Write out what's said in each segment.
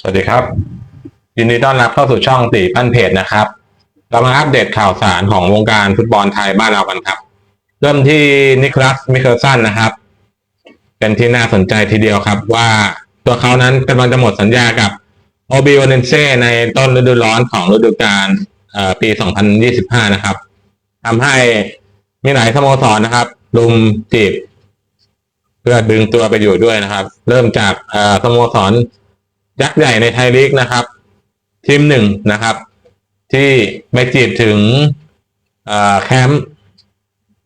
สวัสดีครับ ยินดีต้อนรับเข้าสู่ช่องตีปั้นเพจนะครับ เรามาอัปเดตข่าวสารของวงการฟุตบอลไทยบ้านเรากันครับ เริ่มที่นิคลัสมิเคิลสันนะครับ เป็นที่น่าสนใจทีเดียวครับ ว่าตัวเขานั้นกำลังจะหมดสัญญากับโอบิโอเนเซ่ในต้นฤดูร้อนของฤดูกาลเอ่อปี 2025 นะครับทำให้มีหลายสโมสรนะครับลุมจีบ เพื่อดึงตัวไปอยู่ด้วยนะครับ เริ่มจากสโมสร ยักษ์ใหญ่ในไทยลีกนะครับ ทีมหนึ่งนะครับ ที่ไปจีบถึงแคมป์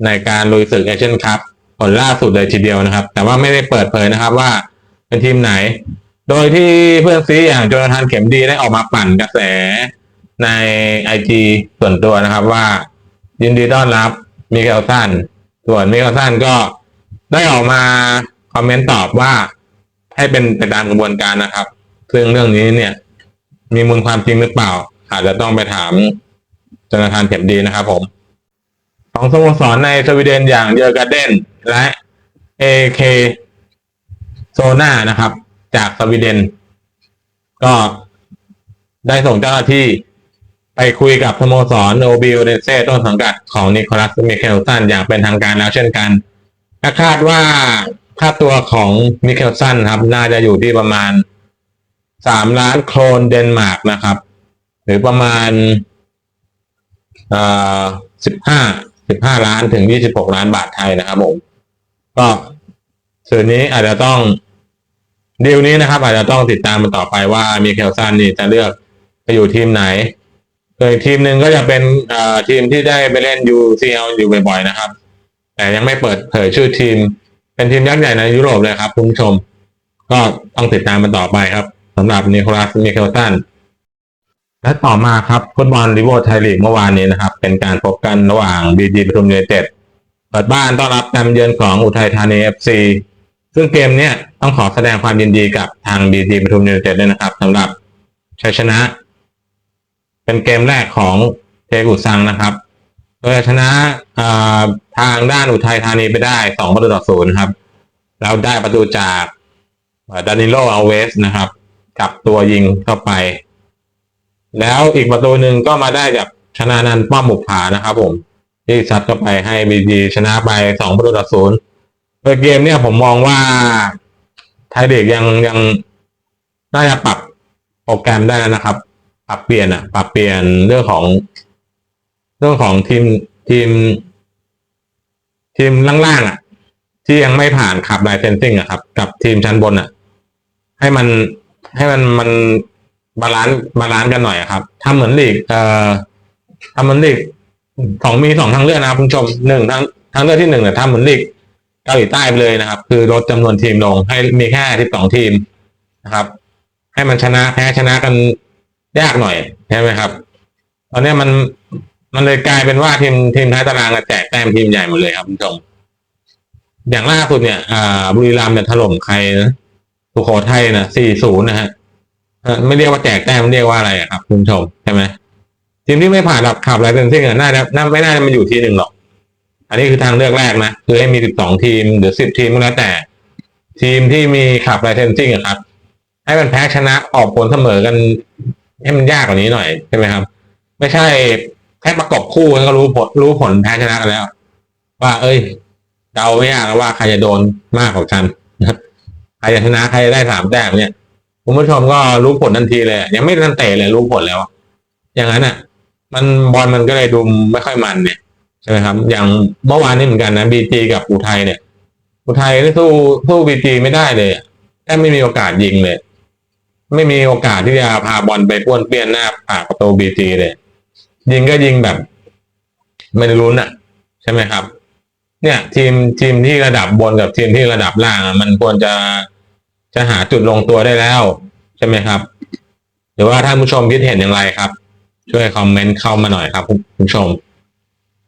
ในการลุยศึกเอเชียนคัพผลล่าสุดเลยทีเดียวนะครับ แต่ว่าไม่ได้เปิดเผยนะครับว่าเป็นทีมไหน โดยที่เพื่อนซีอย่างโจนาธานเข็มดีได้ออกมาปั่นกระแสในไอจีส่วนตัวนะครับว่ายินดีต้อนรับมิเคลสันส่วนมิเคลสันก็ได้ออกมาคอมเมนต์ตอบว่าให้เป็นไปตามกระบวนการนะครับ ซึ่งเรื่องนี้เนี่ย มีมูลความจริงหรือเปล่า อาจจะต้องไปถามธนาคารเข็มดีนะครับผมของสโมสรในสวีเดนอย่างเยอร์การ์เดนและ AK โซนานะครับ จากสวีเดน ก็ได้ส่งเจ้าหน้าที่ไปคุยกับสโมสรโอบิโอเดเซ่ต้นสังกัดของนิโคลัสมิเคลสันอย่างเป็นทางการแล้วเช่นกันคาดว่าค่าตัวของมิเคลสันครับ น่าจะอยู่ที่ประมาณ สามล้านโครนเดนมาร์กนะครับ หรือประมาณเอ่อสิบห้าสิบห้าล้านถึงยี่สิบหกล้านบาทไทยนะครับผม ก็ส่วนนี้อาจจะต้องดีลนี้นะครับ อาจจะต้องติดตามมันต่อไปว่ามิเคลสันนี่จะเลือกไปอยู่ทีมไหนโดยทีมหนึ่งก็จะเป็นเอ่อทีมที่ได้ไปเล่น UCL อยู่บ่อยๆนะครับ แต่ยังไม่เปิดเผยชื่อทีม เป็นทีมยักษ์ใหญ่ในยุโรปเลยครับคุณผู้ชม ก็ต้องติดตามมันต่อไปครับ สำหรับนิโคลัสมิเคลตันและต่อมาครับฟุตบอลลิเวอร์ไทยลีกเมื่อวานนี้นะครับ เป็นการพบกันระหว่างบีจีปทุมยูไนเต็ดเปิดบ้านต้อนรับการเยือนของอุทัยธานีเอฟซีซึ่งเกมเนี้ยต้องขอแสดงความยินดีกับทางบีจีปทุมยูไนเต็ดด้วยนะครับสำหรับชัยชนะ เป็นเกมแรกของเทกุซังนะครับโดยชนะทางด้านอุทัยธานีไปได้สองประตูต่อศูนย์ครับแล้วได้ประตูจากดานิโลอัลเวสนะครับ กับตัวยิงเข้าไป แล้วอีกประตูหนึ่งก็มาได้จากชนะนันป้อมบุกผานะครับผมที่ซัดเข้าไปให้บีจีชนะไปสองประตูต่อศูนย์โดยเกมเนี่ยผมมองว่าไทยเด็กยังยังน่าจะปรับโปรแกรมได้นะครับ ปรับเปลี่ยนอะปรับเปลี่ยนเรื่องของ เรื่องของทีมทีม ทีมล่างๆอะที่ยังไม่ผ่านขับไลเซนซิ่งอะครับ กับทีมชั้นบนอะให้มัน ให้มันมันบาลานซ์บาลานซ์กันหน่อยครับทำเหมือนลีกเอ่อทำเหมือนลีกสองมีสองทางเลือกนะครับคุณผู้ชมหนึ่งทางทางเลือกที่หนึ่งเนี่ยทำเหมือนลีกเกาหลีใต้ไปเลยนะครับ คือลดจำนวนทีมลงให้มีแค่ที่สองทีมนะครับ ให้มันชนะแพ้ชนะกันยากหน่อยใช่ไหมครับ ตอนนี้มันมันเลยกลายเป็นว่าทีมทีมท้ายตารางอะแจกแต้มทีมใหญ่หมดเลยครับคุณผู้ชมอย่างล่าสุดเนี่ยอ่าบุรีรัมย์เนี่ยถล่มใครนะ สุโขทัยนะสี่ศูนย์นะฮะเอ่อไม่เรียกว่าแจกแต้มเรียกว่าอะไรครับคุณชมใช่ไหมทีมที่ไม่ผ่านดับขับไลเซนซิ่งอะน่าจะน่าไม่น่าจะมาอยู่ทีหนึ่งหรอก อันนี้คือทางเลือกแรกนะคือให้มีสิบสองทีมหรือสิบทีมก็แล้วแต่ ทีมที่มีขับไลเซนซิ่งอะครับ ให้มันแพ้ชนะออกผลเสมอกัน ให้มันยากกว่านี้หน่อยใช่ไหมครับ ไม่ใช่แค่ประกอบคู่ก็รู้ผลรู้ผลแพ้ชนะกันแล้ว ว่า เอ้ยเดาไม่ยากแล้วว่าใครจะโดนมากกว่ากัน ครับใครจะชนะใครได้สามแต้มเนี่ยคุณผู้ชมก็รู้ผลทันทีเลยยังไม่ทันเตะเลยรู้ผลแล้ว อย่างนั้นอะ มันบอลมันก็เลยดูไม่ค่อยมันเนี่ยใช่ไหมครับ อย่างเมื่อวานนี้เหมือนกันนะบีจีกับอุทัยเนี่ย อุทัยนี่สู้สู้บีจีไม่ได้เลยแทบไม่มีโอกาสยิงเลย ไม่มีโอกาสที่จะพาบอลไปป้วนเปี้ยนหน้าปากประตูบีจีเลย ยิงก็ยิงแบบไม่ได้ลุ้นอะ ใช่ไหมครับ เนี่ย ทีมทีมที่ระดับบนกับทีมที่ระดับล่างมันควรจะ จะหาจุดลงตัวได้แล้ว ใช่ไหมครับ หรือว่าท่านผู้ชมคิดเห็นอย่างไรครับ ช่วยคอมเมนต์เข้ามาหน่อยครับคุณผู้ชม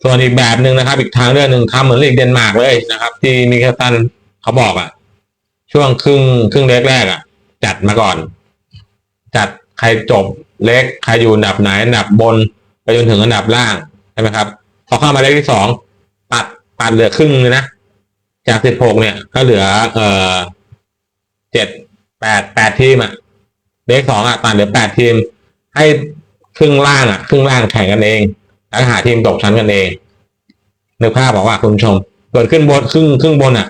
ส่วนอีกแบบหนึ่งนะครับ อีกทางเลือกหนึ่งทำเหมือนลีกเดนมาร์กเลยนะครับ ที่มิคลตันเขาบอกอะ ช่วงครึ่งครึ่งเล็กแรกอะ จัดมาก่อน จัดใครจบเล็กใครอยู่อันดับไหนอันดับบนไปจนถึงอันดับล่างใช่ไหมครับ พอเข้ามาเลขที่สองปัดปัดเหลือครึ่งเลยนะจากสิบหกเนี่ย ก็เหลือ เอ่อ เจ็ดแปดแปดทีมอะเลขสองอะตัดเหลือแปดทีม ให้ครึ่งล่างอะครึ่งล่างแข่งกันเอง แล้วหาทีมตกชั้นกันเองนึกภาพบอกว่าคุณชมเกิดขึ้นบนครึ่งครึ่งบนอะ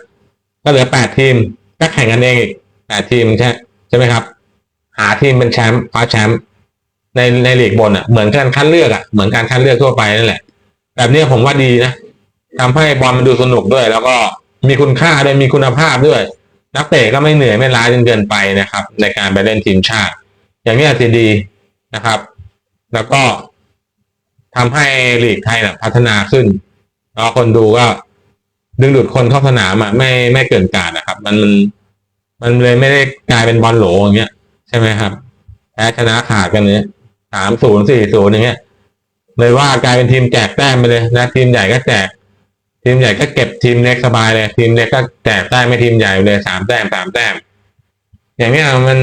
ก็เหลือแปดทีมก็แข่งกันเองอีกแปดทีมใช่ใช่ไหมครับ หาทีมเป็นแชมป์คว้าแชมป์ในในลีกบนอะเหมือนการคัดเลือกอะเหมือนการคัดเลือกทั่วไปนั่นแหละ แบบนี้ผมว่าดีนะทำให้บอลมันดูสนุกด้วย แล้วก็มีคุณค่าด้วยมีคุณภาพด้วย นักเตะก็ไม่เหนื่อยไม่ล้าจนเกินไปนะครับ ในการไปเล่นทีมชาติ อย่างนี้จะดีนะครับ แล้วก็ทำให้ลีกไทยนะพัฒนาขึ้น แล้วคนดูก็ดึงดูดคนเข้าสนามอะไม่ไม่เกินกาดนะครับมันมันมันเลยไม่ได้กลายเป็นบอลโหลอย่างเงี้ย ใช่ไหมครับแพ้ชนะขาดกันเนี้ยสามศูนย์สี่ศูนย์อย่างเงี้ยเลยว่ากลายเป็นทีมแจกแต้มไปเลยนะทีมใหญ่ก็แจก ทีมใหญ่ก็เก็บทีมเล็กสบายเลย ทีมเล็กก็แจกแต้มไม่ทีมใหญ่เลยสามแต้มสามแต้มอย่างนี้มัน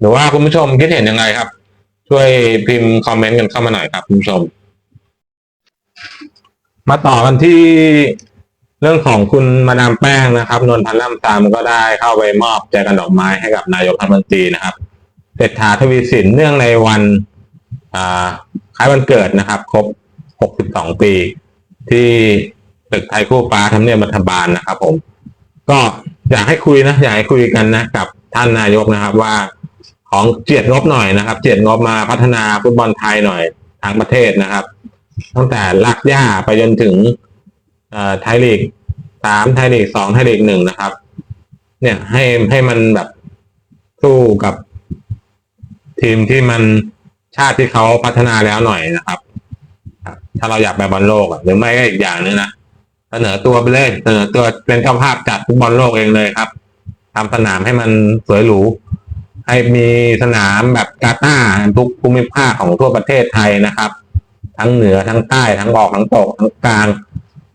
หรือว่าคุณผู้ชมคิดเห็นยังไงครับ ช่วยพิมพ์คอมเมนต์กันเข้ามาหน่อยครับคุณผู้ชม มาต่อกันที่เรื่องของคุณมาดามแป้งนะครับนนพันล่ำซามก็ได้เข้าไปมอบแจกันดอกไม้ให้กับนายกรัฐมนตรีนะครับเศรษฐาทวีสินเนื่องในวันคล้ายวันเกิดนะครับ ครบ 62 ปี ที่ตึกไทยคู่ฟ้าทำเนียบรัฐบาลนะครับ ผม ก็อยากให้คุยนะอยากให้คุยกันนะกับท่านนายกนะครับ ว่าของเจียดงบหน่อยนะครับ เจียดงบมาพัฒนาฟุตบอลไทยหน่อยทางประเทศนะครับ ตั้งแต่ลักย่าไปจนถึงเอ่อไทยลีกสามไทยลีกสองไทยลีกหนึ่งนะครับ เนี่ยให้ให้มันแบบสู้กับทีมที่มันชาติที่เขาพัฒนาแล้วหน่อยนะครับ ถ้าเราอยากไปบอลโลกอะหรือไม่ก็อีกอย่างหนึงนะเสนอตัวไปเลยเสนอตัวเป็นเจ้าภาพจัดฟุตบอลโลกเองเลยครับทำสนามให้มันสวยหรูให้มีสนามแบบกาตาร์ทุกภูมิภาคของทั่วประเทศไทยนะครับ ทั้งเหนือทั้งใต้ทั้งออกทั้งตกทั้งกลาง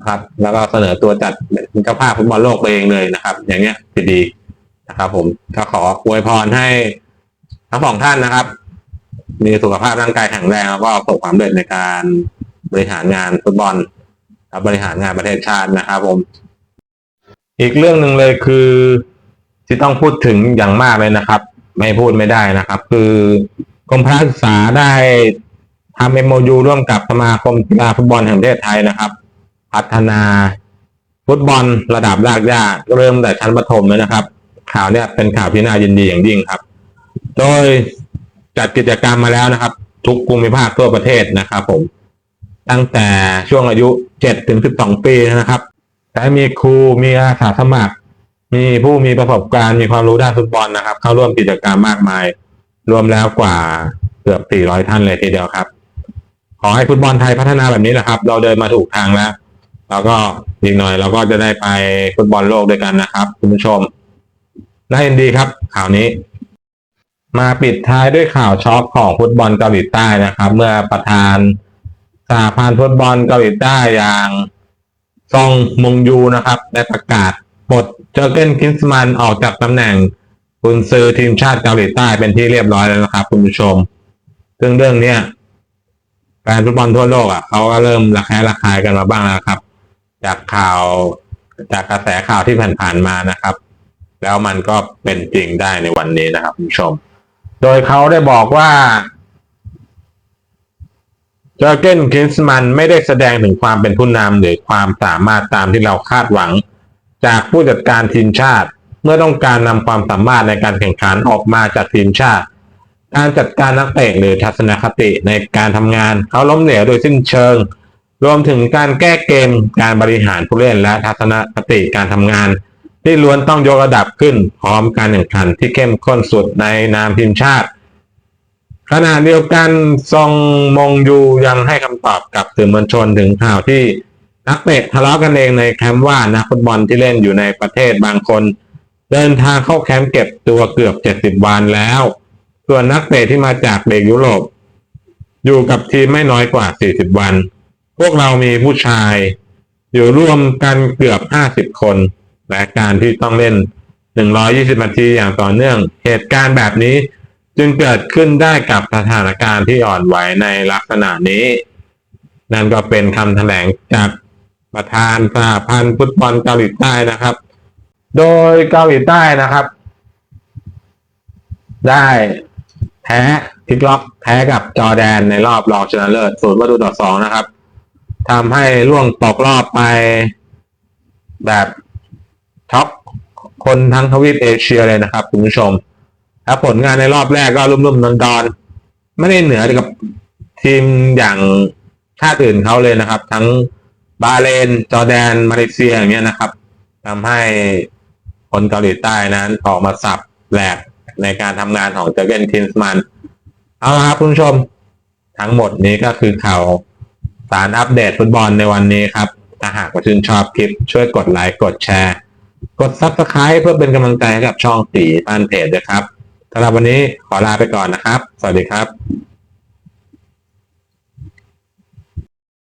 ครับ แล้วก็เสนอตัวจัดเป็นเจ้าภาพฟุตบอลโลกไปเองเลยนะครับ อย่างเงี้ยจะดีนะครับ ผมก็ขออวยพรให้ทั้งสองท่านนะครับ มีสุขภาพร่างกายแข็งแรงแล้วก็ประสบความสำเร็จในการ บริหารงานฟุตบอลและบบริหารงานประเทศชาตินะครับผม อีกเรื่องหนึ่งเลยคือที่ต้องพูดถึงอย่างมากเลยนะครับ ไม่พูดไม่ได้นะครับ คือกรมพระศึกษาได้ทำเอ็มยูร่วมกับสมาคมกีฬาฟุตบอลแห่งประเทศไทยนะครับ พัฒนาฟุตบอลระดับรากหญ้าเริ่มแต่ชั้นประถมเลยนะครับ ข่าวเนี้ยเป็นข่าวที่น่ายินดีอย่างยิ่งครับ โดยจัดกิจกรรมมาแล้วนะครับ ทุกภูมิภาคทั่วประเทศนะครับผม ตั้งแต่ช่วงอายุ7ถึง12ปีนะครับและมีครูมีอาสาสมัคร มีผู้มีประสบการณ์มีความรู้ด้านฟุตบอลนะครับ เข้าร่วมกิจกรรมมากมาย รวมแล้วกว่าเกือบ400ท่านเลยทีเดียวครับ ขอให้ฟุตบอลไทยพัฒนาแบบนี้แหละครับ เราเดินมาถูกทางแล้วแล้วก็อีกหน่อยเราก็จะได้ไปฟุตบอลโลกด้วยกันนะครับ คุณผู้ชมน่ายินดีครับ ข่าวนี้ มาปิดท้ายด้วยข่าวช็อกของฟุตบอลเกาหลีใต้นะครับ เมื่อประธาน สหพันธ์ฟุตบอลเกาหลีใต้อย่างซองมงยูนะครับ ได้ประกาศปลดเจอเกนคินส์มันออกจากตำแหน่งกุนซือทีมชาติเกาหลีใต้เป็นที่เรียบร้อยแล้วนะครับ คุณผู้ชม ซึ่งเรื่องเนี้ยแฟนฟุตบอลทั่วโลกอะเขาก็เริ่มระแคะระคายกันมาบ้างแล้วครับ จากข่าวจากกระแสข่าวที่ผ่านๆมานะครับ แล้วมันก็เป็นจริงได้ในวันนี้นะครับคุณผู้ชม โดยเขาได้บอกว่า จอร์เกนคินส์มันไม่ได้แสดงถึงความเป็นผู้นำหรือความสามารถตามที่เราคาดหวัง จากผู้จัดการทีมชาติ เมื่อต้องการนำความสามารถในการแข่งขันออกมาจากทีมชาติ การจัดการนักเตะหรือทัศนคติในการทำงาน เขาล้มเหลวโดยสิ้นเชิง รวมถึงการแก้เกม การบริหารผู้เล่นและทัศนคติการทำงาน ที่ล้วนต้องยกระดับขึ้นพร้อมการแข่งขันที่เข้มข้นสุดในนามทีมชาติ ขณะเดียวกันซองมงยูยังให้คำตอบกับสื่อมวลชนถึงข่าวที่นักเตะทะเลาะกันเองในแคมป์ว่านักฟุตบอลที่เล่นอยู่ในประเทศบางคน เดินทางเข้าแคมป์เก็บตัวเกือบ 70 วันแล้ว ส่วนนักเตะที่มาจากเด็กยุโรป อยู่กับทีมไม่น้อยกว่า 40 วัน พวกเรามีผู้ชาย อยู่ร่วมกันเกือบ 50 คน และการที่ต้องเล่น 120 นาทีอย่างต่อเนื่อง เหตุการณ์แบบนี้ จึงเกิดขึ้นได้กับสถานการณ์ที่อ่อนไหวในลักษณะนี้ นั่นก็เป็นคำแถลงจากประธานสหพันธ์ฟุตบอลเกาหลีใต้นะครับ โดยเกาหลีใต้นะครับ ได้แพ้พิกล็อกแพ้กับจอร์แดนในรอบรองชนะเลิศศูนย์ประตูต่อสองนะครับทำให้ล่วงตกรอบไปแบบช็อกคนทั้งทวีปเอเชียเลยนะครับคุณผู้ชม แล้วผลงานในรอบแรกก็รุ่มๆดอนๆไม่ได้เหนือกับทีมอย่างชาติอื่นเขาเลยนะครับ ทั้งบาเรนจอแดน มาเลเซียอย่างเงี้ยนะครับทำให้คนเกาหลีใต้นั้นออกมาสับแหลกในการทำงานของเจอร์เกนทินส์มัน เอาละครับคุณผู้ชม ทั้งหมดนี้ก็คือข่าวสารอัปเดตฟุตบอลในวันนี้ครับ ถ้าหากว่าชื่นชอบคลิปช่วยกดไลค์ กดแชร์ กด Subscribe เพื่อเป็นกำลังใจให้กับช่องตีบ้านเพจด้วยครับ สำหรับวันนี้ขอลาไปก่อนนะครับ สวัสดีครับ